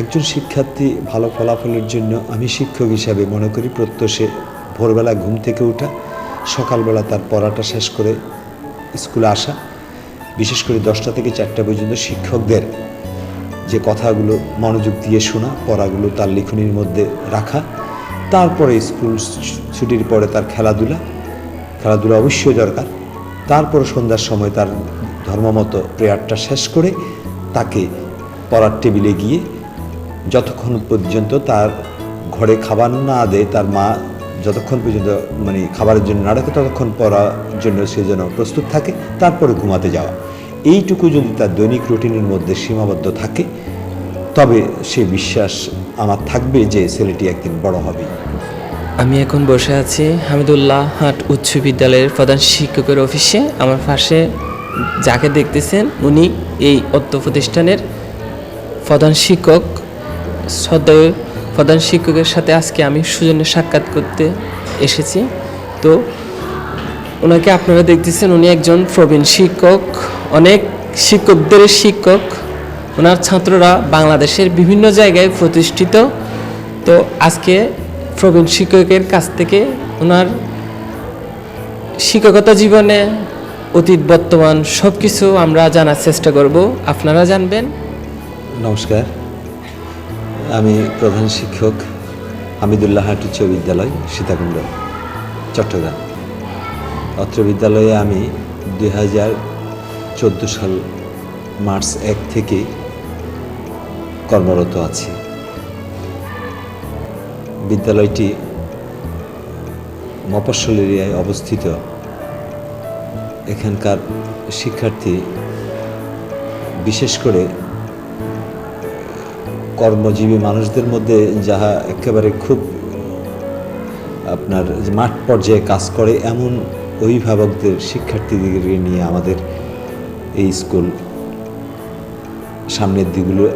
একজন শিক্ষার্থী ভালো ফলাফলের জন্য আমি শিক্ষক হিসাবে মনে করি প্রত্যশে ভোরবেলা ঘুম থেকে ওঠা সকালবেলা তার পড়াটা শেষ করে স্কুলে আসা, বিশেষ করে দশটা থেকে চারটা পর্যন্ত শিক্ষকদের যে কথাগুলো মনোযোগ দিয়ে শোনা, পড়াগুলো তার লিখনির মধ্যে রাখা, তারপরে স্কুল ছুটির পরে তার খেলাধুলা খেলাধুলা অবশ্যই দরকার, তারপরে সন্ধ্যার সময় তার ধর্মমতো প্রেয়ারটা শেষ করে তাকে পড়ার টেবিলে গিয়ে যতক্ষণ পর্যন্ত তার ঘরে খাবার না দেয়, তার মা যতক্ষণ পর্যন্ত মানে খাবারের জন্য না রাখে, ততক্ষণ পড়ার জন্য সে যেন প্রস্তুত থাকে, তারপরে ঘুমাতে যাওয়া। এইটুকু যদি তার দৈনিক রুটিনের মধ্যে সীমাবদ্ধ থাকে, তবে সে বিশ্বাস আমার থাকবে যে ছেলেটি একদিন বড় হবে। আমি এখন বসে আছি হামিদুল্লাহ হাট উচ্চ বিদ্যালয়ের প্রধান শিক্ষকের অফিসে। আমার পাশে যাকে দেখতেছেন, উনি এই অর্থ প্রতিষ্ঠানের প্রধান শিক্ষক। শ্রদ্ধেয় প্রধান শিক্ষকের সাথে আজকে আমি সুজনের সাক্ষাৎ করতে এসেছি। তো ওনাকে আপনারা দেখতেছেন, উনি একজন প্রবীণ শিক্ষক, অনেক শিক্ষকদের শিক্ষক। ওনার ছাত্ররা বাংলাদেশের বিভিন্ন জায়গায় প্রতিষ্ঠিত। তো আজকে প্রবীণ শিক্ষকের কাছ থেকে ওনার শিক্ষকতা জীবনে, অতীত, বর্তমান সব কিছু আমরা জানার চেষ্টা করব। আপনারা জানবেন? নমস্কার। আমি প্রধান শিক্ষক হামিদুল্লাহ হাট উচ্চ বিদ্যালয়, সীতাকুণ্ড, চট্টগ্রাম। অত্র বিদ্যালয়ে আমি দুই হাজার চোদ্দ সাল মার্চ এক থেকে কর্মরত আছি। বিদ্যালয়টি মফস্বল এরিয়ায় অবস্থিত। এখানকার শিক্ষার্থী বিশেষ করে কর্মজীবী মানুষদের মধ্যে যাহা একেবারে খুব আপনার মাঠ পর্যায়ে কাজ করে, এমন অভিভাবকদের শিক্ষার্থীদেরকে নিয়ে আমাদের এই স্কুল সামনের দিকগুলো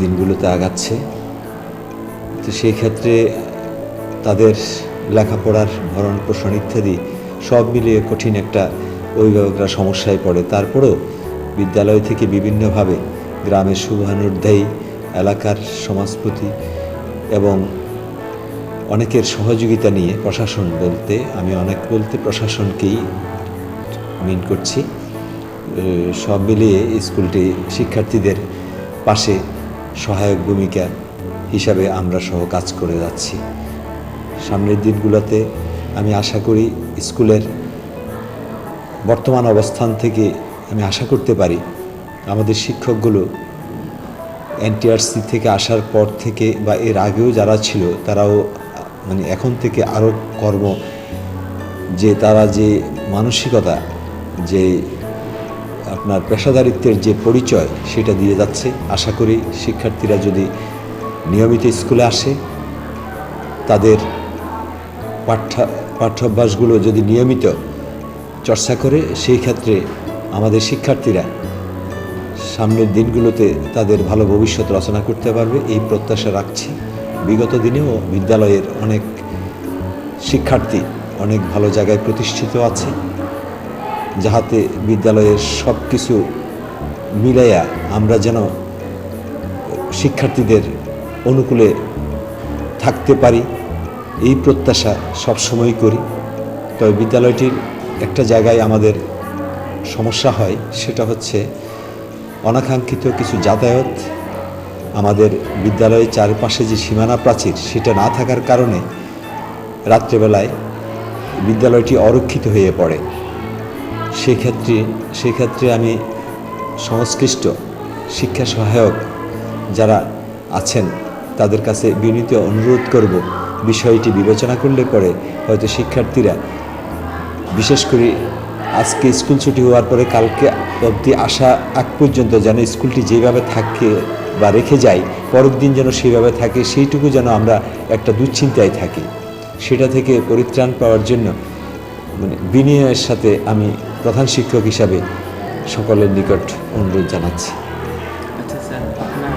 দিনগুলোতে আগাচ্ছে। তো সেই ক্ষেত্রে তাদের লেখাপড়ার ভরণ পোষণ ইত্যাদি সব মিলিয়ে কঠিন একটা অভিভাবকরা সমস্যায় পড়ে। তারপরেও বিদ্যালয় থেকে বিভিন্নভাবে গ্রামের শুভানুধ্যায়ী এলাকার সমাজপ্রতি এবং অনেকের সহযোগিতা নিয়ে প্রশাসন বলতে, আমি অনেক বলতে প্রশাসনকেই মিন করছি। সব মিলিয়ে স্কুলটি শিক্ষার্থীদের পাশে সহায়ক ভূমিকা হিসাবে আমরা সহ কাজ করে যাচ্ছি। সামনের দিনগুলোতে আমি আশা করি স্কুলের বর্তমান অবস্থান থেকে আমি আশা করতে পারি আমাদের শিক্ষকগুলো এনটিআরসি থেকে আসার পর থেকে বা এর আগেও যারা ছিল, তারাও মানে এখন থেকে আরও কর্ম, যে তারা যে মানসিকতা, যে আপনার পেশাদারিত্বের যে পরিচয় সেটা দিয়ে যাচ্ছে। আশা করি শিক্ষার্থীরা যদি নিয়মিত স্কুলে আসে, তাদের পাঠ্য, পাঠ্যাভ্যাসগুলো যদি নিয়মিত চর্চা করে, সেই ক্ষেত্রে আমাদের শিক্ষার্থীরা সামনের দিনগুলোতে তাদের ভালো ভবিষ্যৎ রচনা করতে পারবে, এই প্রত্যাশা রাখছি। বিগত দিনেও বিদ্যালয়ের অনেক শিক্ষার্থী অনেক ভালো জায়গায় প্রতিষ্ঠিত আছে, যাহাতে বিদ্যালয়ের সব কিছু মিলাইয়া আমরা যেন শিক্ষার্থীদের অনুকূলে থাকতে পারি, এই প্রত্যাশা সবসময় করি। তবে বিদ্যালয়টির একটা জায়গায় আমাদের সমস্যা হয়, সেটা হচ্ছে অনাকাঙ্ক্ষিত কিছু যাতায়াত, আমাদের বিদ্যালয়ের চারপাশে যে সীমানা প্রাচীর সেটা না থাকার কারণে রাত্রেবেলায় বিদ্যালয়টি অরক্ষিত হয়ে পড়ে। সেক্ষেত্রে সেক্ষেত্রে আমি সংশ্লিষ্ট শিক্ষা সহায়ক যারা আছেন তাদের কাছে বিনীত অনুরোধ করব বিষয়টি বিবেচনা করলে পরে হয়তো শিক্ষার্থীরা, বিশেষ করে আজকে স্কুল ছুটি হওয়ার পরে কালকে অবধি আসা আগ পর্যন্ত যেন স্কুলটি যেভাবে থাকে বা রেখে যায় পরের দিন যেন সেভাবে থাকে সেইটুকু যেন আমরা একটা দুশ্চিন্তায় থাকি। সেটা থেকে পরিত্রাণ পাওয়ার জন্য মানে বিনয়ের সাথে আমি প্রধান শিক্ষক হিসাবে সকলের নিকট অনুরোধ জানাচ্ছি। আচ্ছা স্যার আপনার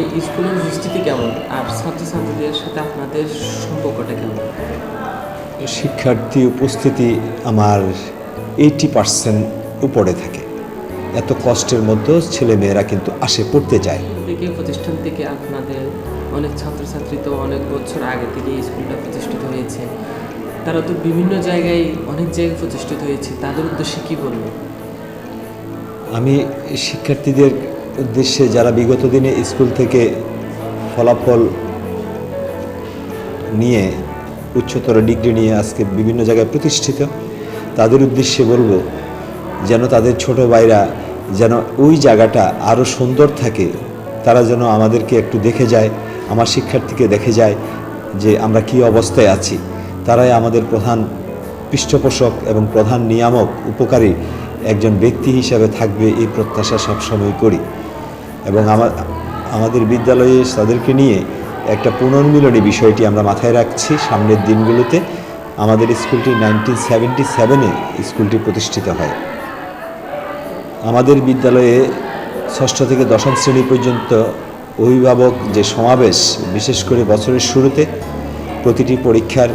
এই স্কুলের পরিস্থিতি কেমন? আর ছাত্রছাত্রীদের সাথে আপনাদের সম্পর্কটা কেমন? শিক্ষার্থী উপস্থিতি আমার এইটি পার্সেন্ট উপরে থাকে। এত কষ্টের মধ্যেও ছেলে মেয়েরা কিন্তু আসে পড়তে যায়। প্রতিষ্ঠান থেকে আপনাদের অনেক ছাত্রছাত্রী তো অনেক বছর আগে থেকে স্কুলটা প্রতিষ্ঠিত হয়েছে। তারা তো বিভিন্ন জায়গায় অনেক জায়গায় প্রতিষ্ঠিত হয়েছে। তাদের উদ্দেশ্যে কী বলব? আমি শিক্ষার্থীদের উদ্দেশ্যে যারা বিগত দিনে স্কুল থেকে ফলাফল নিয়ে উচ্চতর ডিগ্রি নিয়ে আজকে বিভিন্ন জায়গায় প্রতিষ্ঠিত তাদের উদ্দেশ্যে বলব যেন তাদের ছোট ভাইরা যেন ওই জায়গাটা আরও সুন্দর থাকে, তারা যেন আমাদেরকে একটু দেখে যায়, আমার শিক্ষার্থীকে দেখে যায় যে আমরা কি অবস্থায় আছি। তারাই আমাদের প্রধান পৃষ্ঠপোষক এবং প্রধান নিয়ামক, উপকারী একজন ব্যক্তি হিসাবে থাকবে এই প্রত্যাশা সবসময় করি। এবং আমার আমাদের বিদ্যালয়ে তাদেরকে নিয়ে একটা পুনর্মিলনী বিষয়টি আমরা মাথায় রাখছি সামনের দিনগুলোতে। আমাদের স্কুলটি নাইনটিন সেভেন্টি সেভেনে স্কুলটি প্রতিষ্ঠিত হয়। আমাদের বিদ্যালয়ে ষষ্ঠ থেকে দশম শ্রেণি পর্যন্ত অভিভাবক যে সমাবেশ, বিশেষ করে বছরের শুরুতে, প্রতিটি পরীক্ষার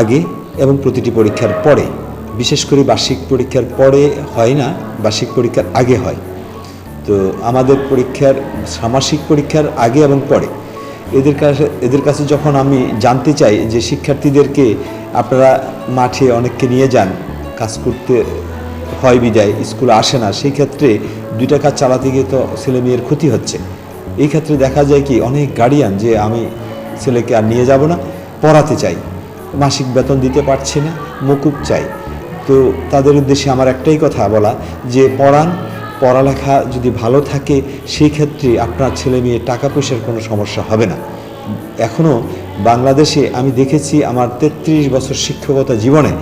আগে এবং প্রতিটি পরীক্ষার পরে, বিশেষ করে বার্ষিক পরীক্ষার পরে হয় না, বার্ষিক পরীক্ষার আগে হয়। তো আমাদের পরীক্ষার সামাসিক পরীক্ষার আগে এবং পরে, এদের কাছে এদের কাছে যখন আমি জানতে চাই যে শিক্ষার্থীদেরকে আপনারা মাঠে অনেককে নিয়ে যান, কাজ করতে হয় বিদায় স্কুলে আসে না সেই ক্ষেত্রে দুইটা কাজ চালাতে গিয়ে তো ছেলে মেয়ের ক্ষতি হচ্ছে। এই ক্ষেত্রে দেখা যায় কি, অনেক গার্ডিয়ান যে আমি ছেলেকে আর নিয়ে যাব না, পড়াতে চাই। মাসিক বেতন দিতে পারছি না, মকুব চাই। তো তাদের উদ্দেশ্যে আমার একটাই কথা বলা, যে পড়ান, পড়ালেখা যদি ভালো থাকে সেই ক্ষেত্রে আপনার ছেলে মেয়ে টাকা পয়সার কোনো সমস্যা হবে না। এখনও বাংলাদেশে আমি দেখেছি আমার তেত্রিশ বছর শিক্ষকতা জীবনে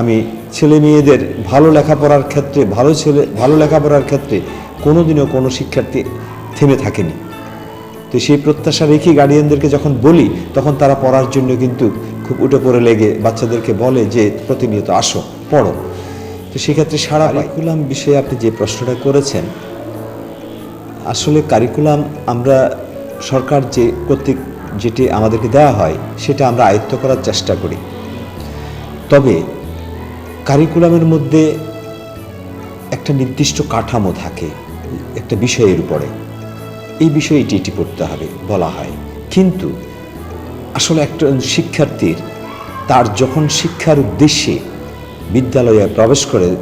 আমি ছেলে মেয়েদের ভালো লেখাপড়ার ক্ষেত্রে ভালো ছেলে ভালো লেখাপড়ার ক্ষেত্রে কোনোদিনও কোনো শিক্ষার্থী থেমে থাকেনি। তো সেই প্রত্যাশা রেখে গার্ডিয়ানদেরকে যখন বলি তখন তারা পড়ার জন্য কিন্তু খুব উঠে পড়ে লেগে বাচ্চাদেরকে বলে যে প্রতিনিয়ত আসো পড়ো। তো সেক্ষেত্রে সারা কারিকুলাম বিষয়ে আপনি যে প্রশ্নটা করেছেন আসলে কারিকুলাম আমরা সরকার যে কর্তৃক যেটি আমাদেরকে দেওয়া হয় সেটা আমরা আয়ত্ত করার চেষ্টা করি। তবে কারিকুলামের মধ্যে একটা নির্দিষ্ট কাঠামো থাকে, একটা বিষয়ের উপরে। এই বিষয়ে এটি এটি পড়তে হবে, বলা হয়। কিন্তু আসলে একটা শিক্ষার্থীর, তার যখন শিক্ষার উদ্দেশ্যে বিদ্যালয়ে প্রবেশ করে,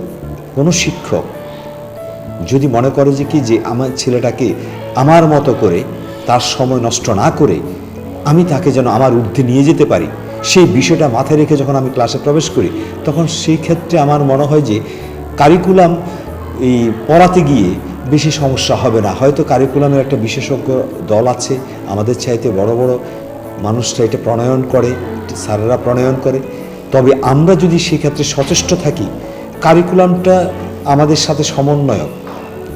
কোনো শিক্ষক যদি মনে করে যে কি, যে আমার ছেলেটাকে আমার মতো করে, তার সময় নষ্ট না করে, আমি তাকে যেন আমার ঊর্ধ্বে নিয়ে যেতে পারি সেই বিষয়টা মাথায় রেখে যখন আমি ক্লাসে প্রবেশ করি, তখন সেই ক্ষেত্রে আমার মনে হয় যে কারিকুলাম এই পড়াতে গিয়ে বেশি সমস্যা হবে না। হয়তো কারিকুলামের একটা বিশেষজ্ঞ দল আছে, আমাদের চাইতে বড় বড় মানুষরা এটা প্রণয়ন করে, স্যারেরা প্রণয়ন করে। তবে আমরা যদি সেক্ষেত্রে সচেষ্ট থাকি কারিকুলামটা আমাদের সাথে সমন্বয়ক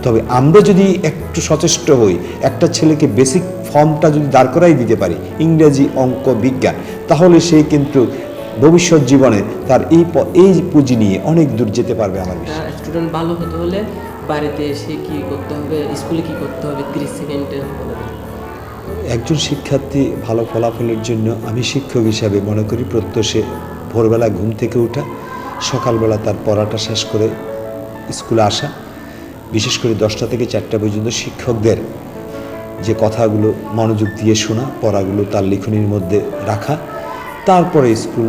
তবে আমরা যদি একটু সচেষ্ট হই একটা ছেলেকে বেসিক ফর্মটা যদি দাঁড় করাই দিতে পারি ইংরেজি অঙ্ক বিজ্ঞান তাহলে সে কিন্তু ভবিষ্যৎ জীবনে তার এই এই পুঁজি নিয়ে অনেক দূর যেতে পারবে আমার স্টুডেন্ট ভালো হতে হলে বাড়িতে এসে কি করতে হবে স্কুলে কি করতে হবে তিরিশ সেকেন্ডে একজন শিক্ষার্থী ভালো ফলাফলের জন্য আমি শিক্ষক হিসাবে মনে করি প্রত্যশে ভোরবেলা ঘুম থেকে ওঠা সকালবেলা তার পড়াটা শেষ করে স্কুলে আসা বিশেষ করে দশটা থেকে চারটা পর্যন্ত শিক্ষকদের যে কথাগুলো মনোযোগ দিয়ে শোনা, পড়াগুলো তার লিখনির মধ্যে রাখা, তারপরে স্কুল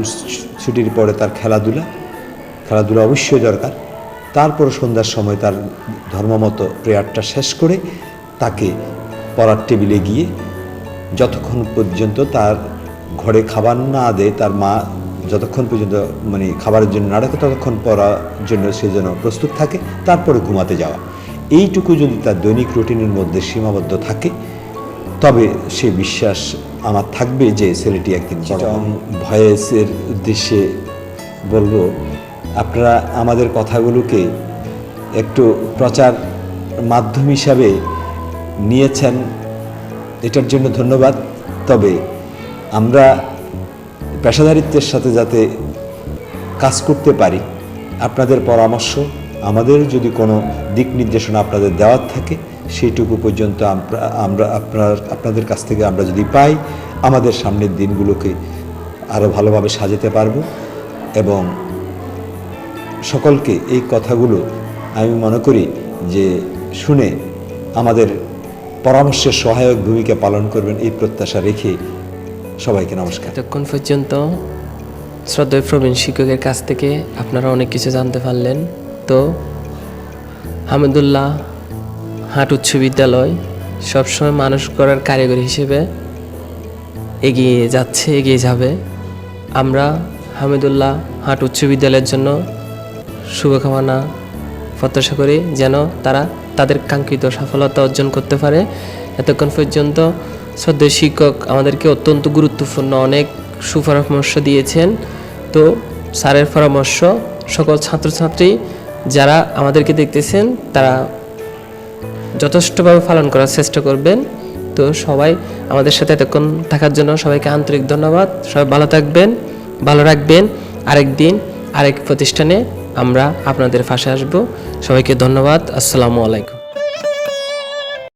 ছুটির পরে তার খেলাধুলা খেলাধুলা অবশ্যই দরকার, তারপর সন্ধ্যার সময় তার ধর্মমতো প্রেয়ারটা শেষ করে তাকে পড়ার টেবিলে গিয়ে যতক্ষণ পর্যন্ত তার ঘরে খাবার না দেয়, তার মা যতক্ষণ পর্যন্ত মানে খাবারের জন্য না রাখে ততক্ষণ পড়ার জন্য সে যেন প্রস্তুত থাকে তারপরে ঘুমাতে যাওয়া। এইটুকু যদি তার দৈনিক রুটিনের মধ্যে সীমাবদ্ধ থাকে তবে সে বিশ্বাস আমার থাকবে যে ছেলেটি একদিন চিটং ভয়েসের উদ্দেশ্যে বলব আপনারা আমাদের কথাগুলোকে একটু প্রচার মাধ্যম হিসাবে নিয়েছেন এটার জন্য ধন্যবাদ। তবে আমরা পেশাদারিত্বের সাথে যাতে কাজ করতে পারি, আপনাদের পরামর্শ, আমাদের যদি কোনো দিক নির্দেশনা আপনাদের দেওয়ার থাকে, সেইটুকু পর্যন্ত আমরা আপনার, আপনাদের কাছ থেকে আমরা যদি পাই, আমাদের সামনের দিনগুলোকে আরও ভালোভাবে সাজাতে পারব এবং সকলকে এই কথাগুলো আমি মনে করি যে শুনে আমাদের পরামর্শের সহায়ক ভূমিকা পালন করবেন এই প্রত্যাশা রেখে সবাইকে নমস্কার। এতক্ষণ পর্যন্ত শ্রদ্ধেয় প্রবীণ শিক্ষকের কাছ থেকে আপনারা অনেক কিছু জানতে পারলেন। তো হামিদুল্লাহ হাট উচ্চ বিদ্যালয় সবসময় মানুষ করার কারিগর হিসেবে এগিয়ে যাচ্ছে, এগিয়ে যাবে। আমরা হামিদুল্লাহ হাট উচ্চ বিদ্যালয়ের জন্য শুভকামনা প্রত্যাশা করি যেন তারা তাদের কাঙ্ক্ষিত সফলতা অর্জন করতে পারে। এতক্ষণ পর্যন্ত শ্রদ্ধেয় শিক্ষক আমাদেরকে অত্যন্ত গুরুত্বপূর্ণ অনেক সুপরামর্শ দিয়েছেন। তো স্যারের পরামর্শ, সকল ছাত্রছাত্রী যারা আমাদেরকে দেখতেছেন, তারা যথেষ্টভাবে পালন করার চেষ্টা করবেন। তো সবাই আমাদের সাথে এতক্ষণ থাকার জন্য সবাইকে আন্তরিক ধন্যবাদ। সবাই ভালো থাকবেন, ভালো রাখবেন। আরেক দিন আরেক প্রতিষ্ঠানে আমরা আপনাদের পাশে আসব। সবাইকে ধন্যবাদ। আসসালামু আলাইকুম।